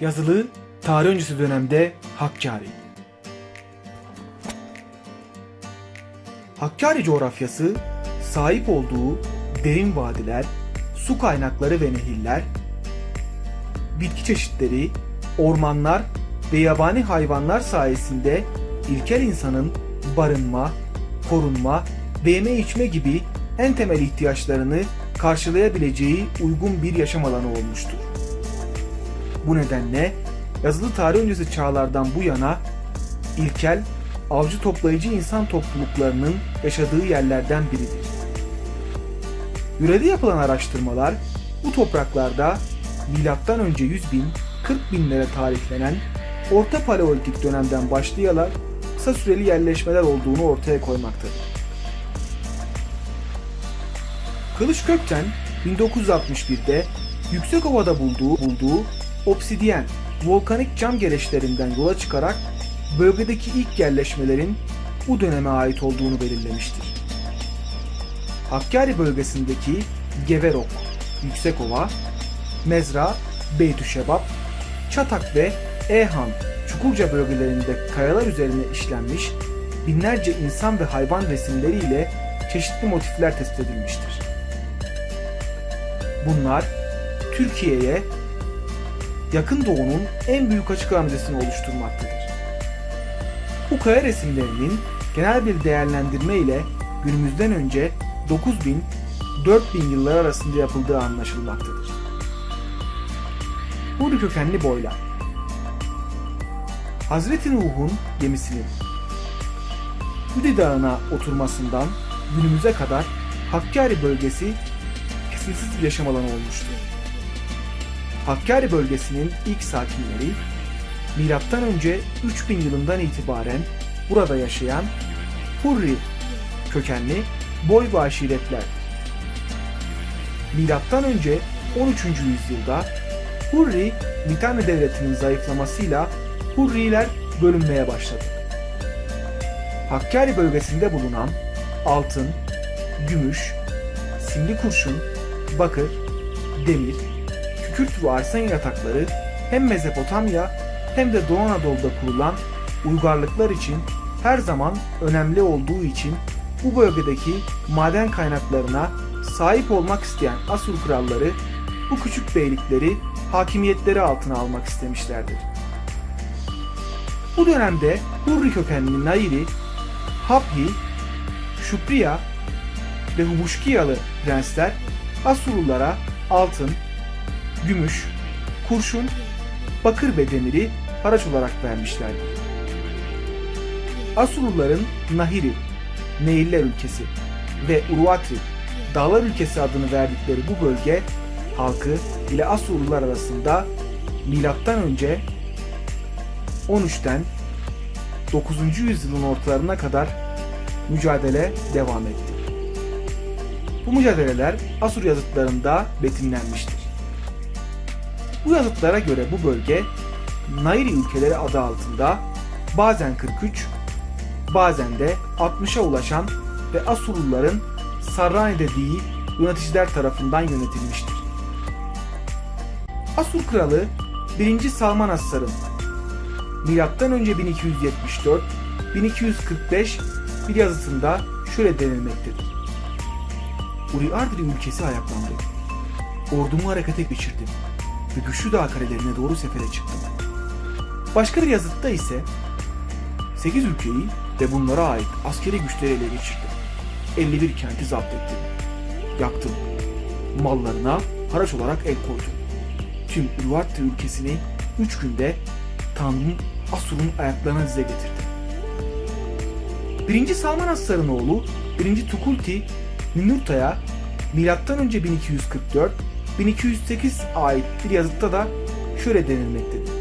Yazılı tarih öncesi dönemde Hakkari. Hakkari coğrafyası sahip olduğu derin vadiler, su kaynakları ve nehirler, bitki çeşitleri, ormanlar ve yabani hayvanlar sayesinde ilkel insanın barınma, korunma ve yeme içme gibi en temel ihtiyaçlarını karşılayabileceği uygun bir yaşam alanı olmuştur. Bu nedenle yazılı tarih öncesi çağlardan bu yana ilkel, avcı toplayıcı insan topluluklarının yaşadığı yerlerden biridir. Yörede yapılan araştırmalar bu topraklarda milattan önce 100 bin, 40 binlere tarihlenen Orta Paleolitik dönemden başlayarak kısa süreli yerleşmeler olduğunu ortaya koymaktadır. Kılıç Kökten 1961'de Yüksekova'da bulduğu, bulduğu obsidyen volkanik cam gereçlerinden yola çıkarak bölgedeki ilk yerleşmelerin bu döneme ait olduğunu belirlemiştir. Hakkari bölgesindeki Geverok, Yüksekova, Mezra, Beytüşebap, Çatak ve Ehan, Çukurca bölgelerinde kayalar üzerine işlenmiş binlerce insan ve hayvan resimleriyle çeşitli motifler tespit edilmiştir. Bunlar Türkiye'ye Yakın Doğu'nun en büyük açık ara müzesini oluşturmaktadır. Bu kaya resimlerinin genel bir değerlendirme ile günümüzden önce 9000-4000 yıllar arasında yapıldığı anlaşılmaktadır. Huri kökenli boylar Hazreti Nuh'un gemisinin Hudi Dağı'na oturmasından günümüze kadar Hakkari bölgesi kesintisiz bir yaşam alanı olmuştur. Hakkari bölgesinin ilk sakinleri milattan önce 3000 yılından itibaren burada yaşayan Hurri kökenli boy ve aşiretler. Milattan önce 13. yüzyılda Hurri Mitanni devletinin zayıflamasıyla Hurriler bölünmeye başladı. Hakkari bölgesinde bulunan altın, gümüş, simli kurşun, bakır, demir, kükürt ve arsen yatakları hem Mezopotamya hem de Doğu Anadolu'da kurulan uygarlıklar için her zaman önemli olduğu için bu bölgedeki maden kaynaklarına sahip olmak isteyen Asur kralları bu küçük beylikleri hakimiyetleri altına almak istemişlerdir. Bu dönemde Hurri kökenli Nairi, Haphi, Şupriya ve Hubuşkiyalı prensler Asurlulara altın, gümüş, kurşun, bakır ve demiri haraç olarak vermişlerdir. Asurluların Nahiri, Nehirler ülkesi ve Uruatri, Dağlar ülkesi adını verdikleri bu bölge halkı ile Asurlular arasında milattan önce 13'ten 9. yüzyılın ortalarına kadar mücadele devam etti. Bu mücadeleler Asur yazıtlarında betimlenmiştir. Bu yazıtlara göre bu bölge Nairi ülkeleri adı altında bazen 43, bazen de 60'a ulaşan ve Asurluların Sarrani dediği yöneticiler tarafından yönetilmiştir. Asur kralı 1. Salman Assar'ın milattan önce 1274 1245 bir yazısında şöyle denilmektedir. Uriardri ülkesi ayaklandı. Ordumu harekete geçirdim ve güçlü dağ karelerine doğru sefere çıktım. Başka bir yazıtta ise 8 ülkeyi ve bunlara ait askeri güçleri ele geçirdim. 51 kenti zapt ettim. Yaktım. Mallarına haraç olarak el koydum. Tüm Uluatri ülkesini 3 günde Tanrı'nın Asur'un ayaklarına dize getirdim. 1. Salman Assar'ın oğlu 1. Tukulti Ninurta'ya önce 1244 1208 ait bir yazıtta da şöyle denilmektedir.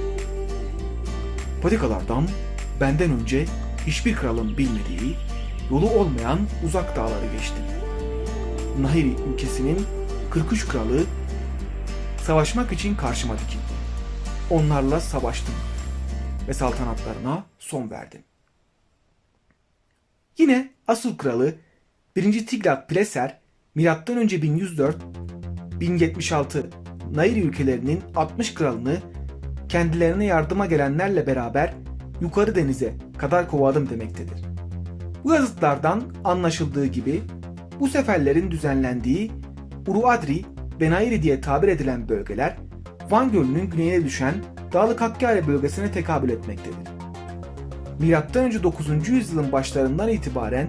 Patikalardan benden önce hiçbir kralın bilmediği, yolu olmayan uzak dağları geçtim. Nahiri ülkesinin 43 kralı savaşmak için karşıma dikildi. Onlarla savaştım ve saltanatlarına son verdim. Yine Asur kralı 1. Tiglat Pileser önce 1104 1076 Nairi ülkelerinin 60 kralını kendilerine yardıma gelenlerle beraber yukarı denize kadar kovadım demektedir. Bu yazıtlardan anlaşıldığı gibi bu seferlerin düzenlendiği Uruadri ve Nairi diye tabir edilen bölgeler Van Gölü'nün güneyine düşen Dağlık Hakkari bölgesine tekabül etmektedir. M.Ö. 9. yüzyılın başlarından itibaren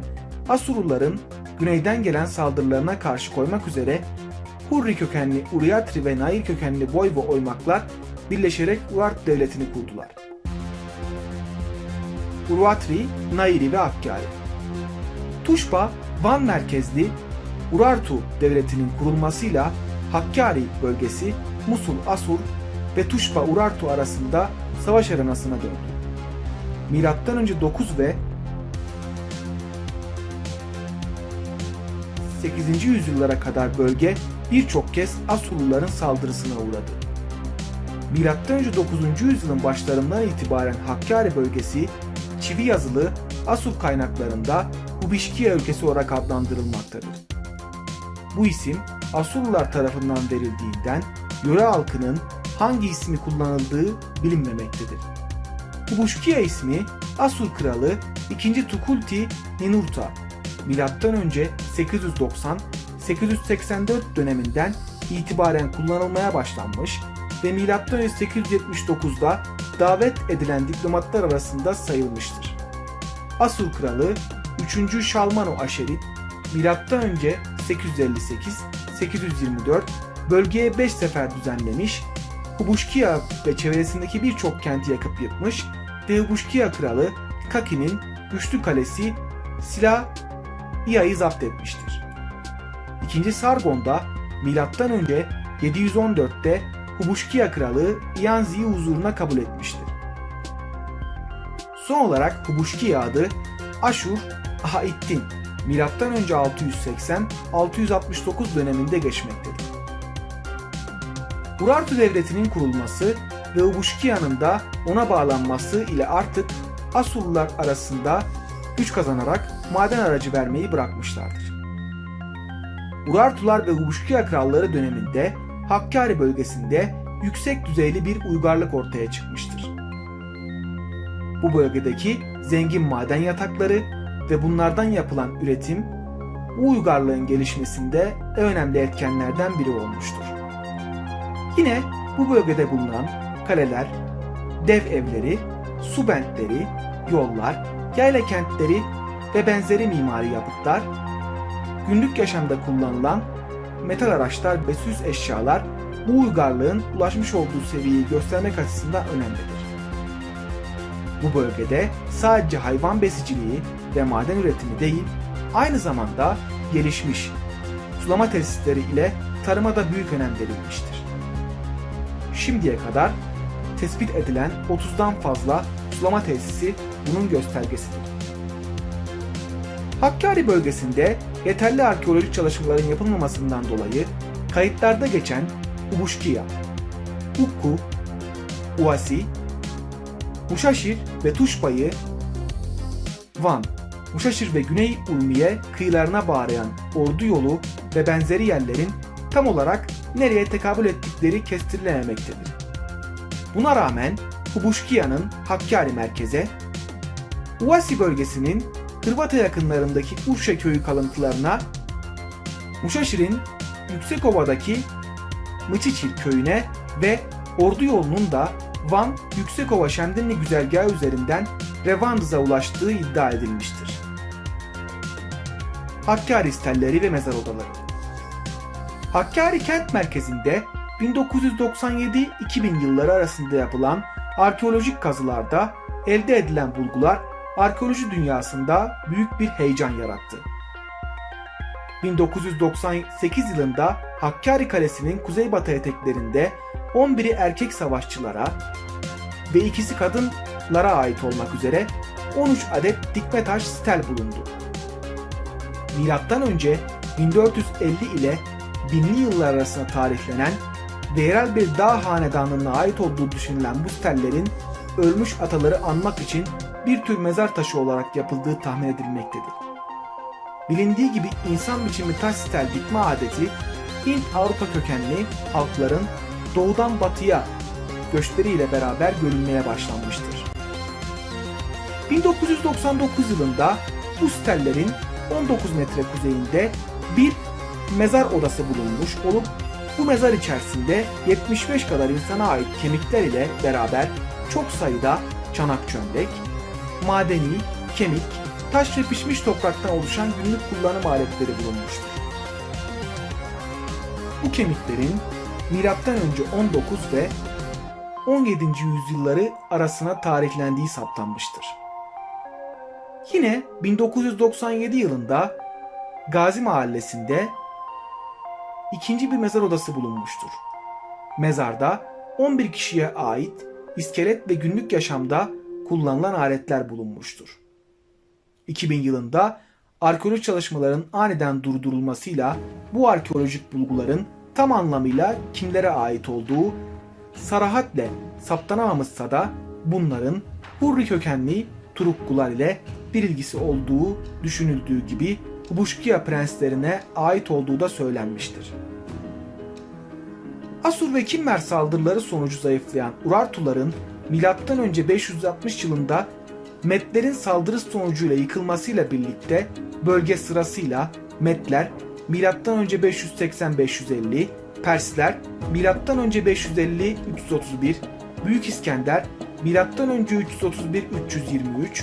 Asurluların güneyden gelen saldırılarına karşı koymak üzere Hurri kökenli Uriyatri ve Nair kökenli Boy ve Oymaklar birleşerek Urart devletini kurdular. Urvatri, Nairi ve Hakkari Tuşba, Van merkezli Urartu devletinin kurulmasıyla Hakkari bölgesi Musul Asur ve Tuşba Urartu arasında savaş arenasına döndü. Milattan önce 9 ve 8. yüzyıllara kadar bölge birçok kez Asurluların saldırısına uğradı. M.Ö. 9. yüzyılın başlarından itibaren Hakkari bölgesi çivi yazılı Asur kaynaklarında Ubişkiye ülkesi olarak adlandırılmaktadır. Bu isim Asurlular tarafından verildiğinden yöre halkının hangi ismi kullanıldığı bilinmemektedir. Ubuşkiye ismi Asur kralı 2. Tukulti Ninurta M.Ö. 890 884 döneminden itibaren kullanılmaya başlanmış ve M.Ö. 879'da davet edilen diplomatlar arasında sayılmıştır. Asur kralı 3. Şalmano Aşerit M.Ö. 858-824 bölgeye 5 sefer düzenlemiş, Hubuşkiya ve çevresindeki birçok kenti yakıp yıkmış ve Hubuşkiya kralı Kaki'nin güçlü kalesi Sila İya'yı zapt etmiştir. İkinci Sargon'da milattan önce 714'te Hubuşkiya kralı İyanzi'yi huzuruna kabul etmiştir. Son olarak Hubuşkiya adı Aşur Ahaittin önce 680-669 döneminde geçmektedir. Urartu devletinin kurulması ve Hubuşkiya'nın da ona bağlanması ile artık Asurlular arasında güç kazanarak maden aracı vermeyi bırakmışlardır. Urartular ve Hubuşkiya kralları döneminde Hakkari bölgesinde yüksek düzeyli bir uygarlık ortaya çıkmıştır. Bu bölgedeki zengin maden yatakları ve bunlardan yapılan üretim bu uygarlığın gelişmesinde önemli etkenlerden biri olmuştur. Yine bu bölgede bulunan kaleler, dev evleri, su bentleri, yollar, yayla kentleri ve benzeri mimari yapıtlar, günlük yaşamda kullanılan metal araçlar ve süs eşyalar bu uygarlığın ulaşmış olduğu seviyeyi göstermek açısından önemlidir. Bu bölgede sadece hayvan besiciliği ve maden üretimi değil, aynı zamanda gelişmiş sulama tesisleri ile tarıma da büyük önem verilmiştir. Şimdiye kadar tespit edilen 30'dan fazla sulama tesisi bunun göstergesidir. Hakkari bölgesinde yeterli arkeolojik çalışmaların yapılmamasından dolayı kayıtlarda geçen Ubuşkiya, Ukku, Uasi, Muşaşir ve Tuşba'yı Van, Muşaşir ve Güney Urmiye kıyılarına bağlayan ordu yolu ve benzeri yerlerin tam olarak nereye tekabül ettikleri kestirilememektedir. Buna rağmen Hubuşkiya'nın Hakkari merkeze, Uasi bölgesinin Hırvata yakınlarındaki Urşa köyü kalıntılarına, Muşaşir'in Yüksekova'daki Mıçiçil köyüne ve Ordu yolunun da Van Yüksekova Şemdinli güzergahı üzerinden Revandız'a ulaştığı iddia edilmiştir. Hakkari stelleri ve mezar odaları Hakkari kent merkezinde 1997-2000 yılları arasında yapılan arkeolojik kazılarda elde edilen bulgular arkeoloji dünyasında büyük bir heyecan yarattı. 1998 yılında Hakkari Kalesi'nin kuzeybatı eteklerinde 11'i erkek savaşçılara ve ikisi kadınlara ait olmak üzere 13 adet dikme taş stel bulundu. Milattan önce 1450 ile 1000'li yıllar arasında tarihlenen ve yerel bir dağ hanedanlığına ait olduğu düşünülen bu stellerin ölmüş ataları anmak için bir tür mezar taşı olarak yapıldığı tahmin edilmektedir. Bilindiği gibi insan biçimi taş stel dikme adeti Hint Avrupa kökenli halkların doğudan batıya göçleriyle beraber görülmeye başlanmıştır. 1999 yılında bu stellerin 19 metre kuzeyinde bir mezar odası bulunmuş olup bu mezar içerisinde 75 kadar insana ait kemikler ile beraber çok sayıda çanak çömlek, madeni, kemik, taş ve pişmiş topraktan oluşan günlük kullanım aletleri bulunmuştur. Bu kemiklerin milattan önce 19 ve 17. yüzyılları arasına tarihlendiği saptanmıştır. Yine 1997 yılında Gazi Mahallesi'nde ikinci bir mezar odası bulunmuştur. Mezarda 11 kişiye ait iskelet ve günlük yaşamda kullanılan aletler bulunmuştur. 2000 yılında arkeolojik çalışmaların aniden durdurulmasıyla bu arkeolojik bulguların tam anlamıyla kimlere ait olduğu sarahatle saptanamamışsa da bunların Hurri kökenli Turukkular ile bir ilgisi olduğu düşünüldüğü gibi Hubuşkiya prenslerine ait olduğu da söylenmiştir. Asur ve Kimmer saldırıları sonucu zayıflayan Urartuların M.Ö. 560 yılında Metlerin saldırı sonucuyla yıkılmasıyla birlikte bölge sırasıyla Metler M.Ö. 580-550, Persler M.Ö. 550-331, Büyük İskender M.Ö. 331-323,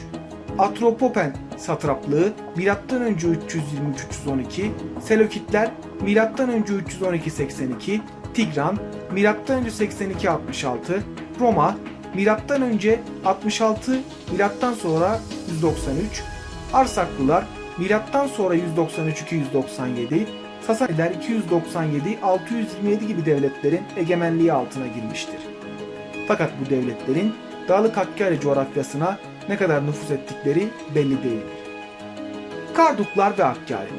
Atropopen satraplığı M.Ö. 323-312, Selokitler M.Ö. 312-82, Tigran M.Ö. 82-66, Roma Milattan önce 66, milattan sonra 193, Arsaklılar milattan sonra 193-297, Sasaniler 297, 627 gibi devletlerin egemenliği altına girmiştir. Fakat bu devletlerin Dağlık Hakkari coğrafyasına ne kadar nüfuz ettikleri belli değildir. Karduklar ve Hakkari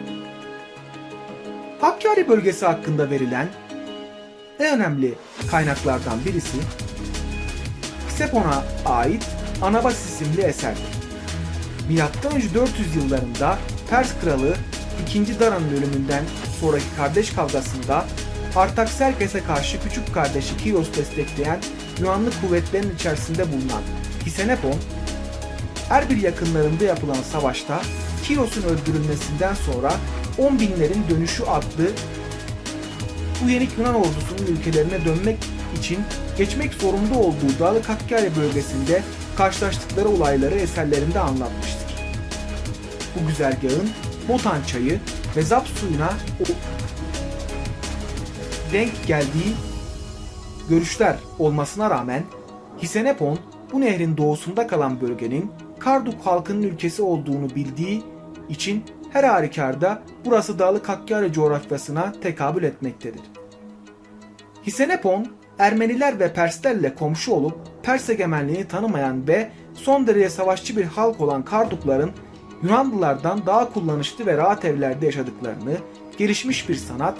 Hakkari bölgesi hakkında verilen en önemli kaynaklardan birisi Ksepon'a ait Anabas isimli eserdir. Önce 400 yıllarında Pers kralı 2. Dara'nın ölümünden sonraki kardeş kavgasında Artaxerxes'e karşı küçük kardeşi Kiros destekleyen Yunanlı kuvvetlerin içerisinde bulunan Hisenepon, her bir yakınlarında yapılan savaşta Kiros'un öldürülmesinden sonra 10 binlerin dönüşü adlı bu yenik Yunan ordusunun ülkelerine dönmek için geçmek zorunda olduğu Dağlık Hakkari bölgesinde karşılaştıkları olayları eserlerinde anlatmıştır. Bu güzergahın Botan çayı ve Zap suyuna denk geldiği görüşler olmasına rağmen Hisenepon bu nehrin doğusunda kalan bölgenin Karduk halkının ülkesi olduğunu bildiği için her halükarda burası Dağlık Hakkari coğrafyasına tekabül etmektedir. Hisenepon Ermeniler ve Perslerle komşu olup Pers egemenliğini tanımayan ve son derece savaşçı bir halk olan Kardukların Yunanlılardan daha kullanışlı ve rahat evlerde yaşadıklarını, gelişmiş bir sanat,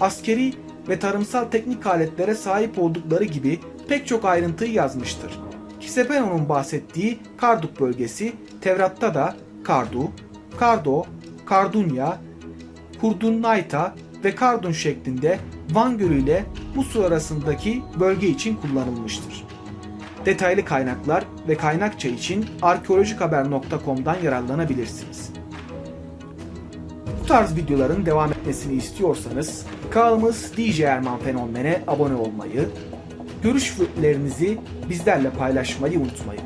askeri ve tarımsal teknik aletlere sahip oldukları gibi pek çok ayrıntıyı yazmıştır. Kisepeno'nun bahsettiği Karduk bölgesi Tevrat'ta da Kardu, Kardo, Kardunya, Kurdunayta ve Kardun şeklinde Van Gölü ile Musul arasındaki bölge için kullanılmıştır. Detaylı kaynaklar ve kaynakça için arkeolojikhaber.com'dan yararlanabilirsiniz. Bu tarz videoların devam etmesini istiyorsanız kanalımız DJ Erman Fenomen'e abone olmayı, görüşlerinizi bizlerle paylaşmayı unutmayın.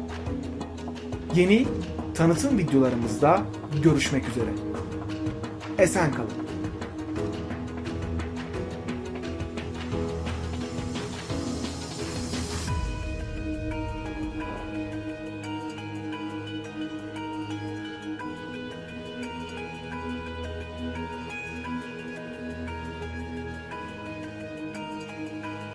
Yeni tanıtım videolarımızda görüşmek üzere. Esen kalın.